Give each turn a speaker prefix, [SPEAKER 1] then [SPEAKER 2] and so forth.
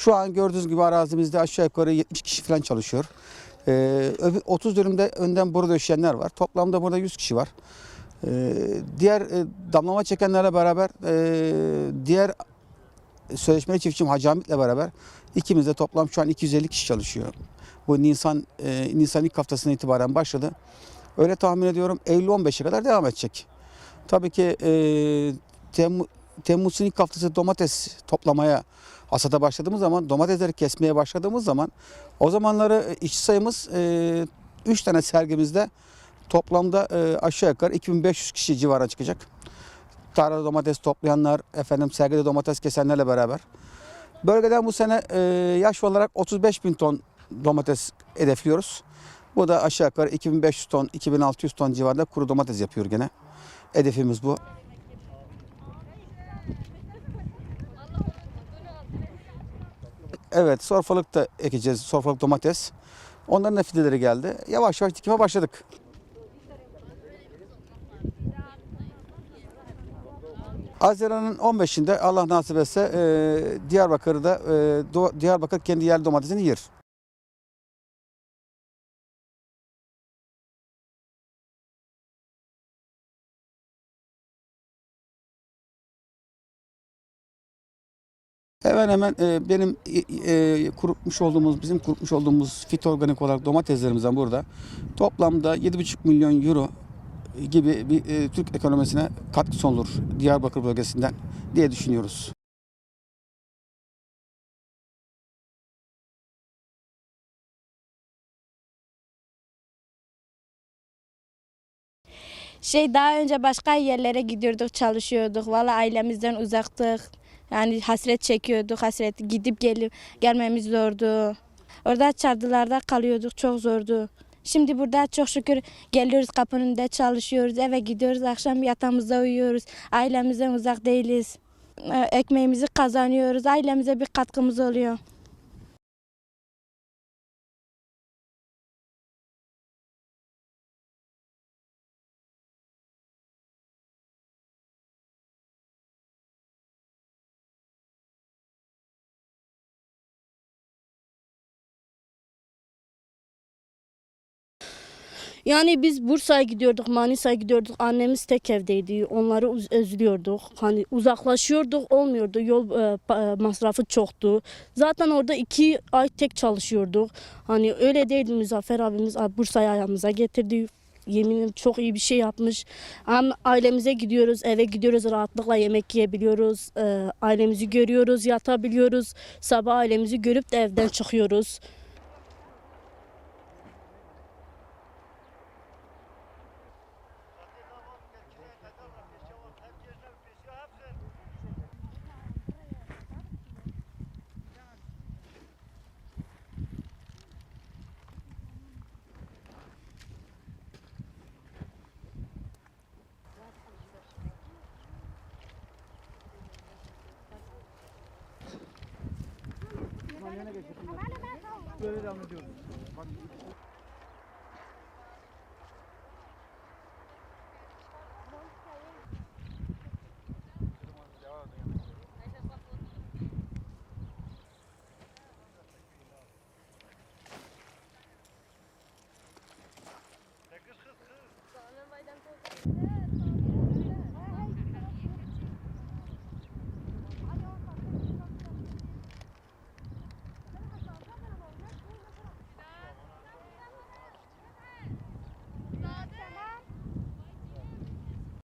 [SPEAKER 1] Şu an gördüğünüz gibi arazimizde aşağı yukarı 70 kişi falan çalışıyor. Ee, öbür- 30 dönümde önden boru döşeyenler var. Toplamda burada 100 kişi var. Ee, diğer e, damlama çekenlerle beraber e, diğer sözleşmeli çiftçim Hacı Hamit'le beraber ikimiz de toplam şu an 250 kişi çalışıyor. Bu Nisan e, Nisan ilk haftasından itibaren başladı. Öyle tahmin ediyorum Eylül 15'e kadar devam edecek. Tabii ki Temmuz, Temmuz'un ilk haftası domates toplamaya hasata başladığımız zaman domatesleri kesmeye başladığımız zaman o zamanları e, işçi sayımız 3 tane sergimizde toplamda e, aşağı yukarı 2500 kişi civarına çıkacak. Tarlada domates toplayanlar, efendim sergide domates kesenlerle beraber. Bölgeden bu sene e, yaş olarak 35 bin ton domates hedefliyoruz. Bu da aşağı yukarı 2500 ton, 2600 ton civarında kuru domates yapıyor gene. Hedefimiz bu. Evet, sorfalık da ekeceğiz, sorfalık domates. Onların da fideleri geldi. Yavaş yavaş dikime başladık. Haziran'ın 15'inde Allah nasip etse e, Diyarbakır'da e, Diyarbakır kendi yerli domatesini yer. Hemen hemen e, benim e, e, kurutmuş olduğumuz, bizim kurutmuş olduğumuz fitorganik olarak domateslerimizden burada toplamda 7,5 milyon euro gibi bir e, Türk ekonomisine katkısı olur Diyarbakır bölgesinden diye düşünüyoruz.
[SPEAKER 2] Şey daha önce başka yerlere gidiyorduk, çalışıyorduk. Valla ailemizden uzaktık. Yani hasret çekiyorduk. Hasret gidip gelip gelmemiz zordu. Orada çadırlarda kalıyorduk. Çok zordu. Şimdi burada çok şükür geliyoruz kapının önünde çalışıyoruz. Eve gidiyoruz. Akşam yatağımızda uyuyoruz. Ailemizden uzak değiliz. Ee, Ekmeğimizi kazanıyoruz. Ailemize bir katkımız oluyor.
[SPEAKER 3] Yani biz Bursa'ya gidiyorduk, Manisa'ya gidiyorduk. Annemiz tek evdeydi. Onları özlüyorduk. Hani uzaklaşıyorduk, olmuyordu. Yol e, e, masrafı çoktu. Zaten orada iki ay tek çalışıyorduk. Hani öyle değildi Muzaffer abimiz Bursa'ya ayağımıza getirdi. Yeminim çok iyi bir şey yapmış. Hem ailemize gidiyoruz, eve gidiyoruz rahatlıkla yemek yiyebiliyoruz. E, ailemizi görüyoruz, yatabiliyoruz. Sabah ailemizi görüp de evden çıkıyoruz. Böyle devam ediyoruz. Bak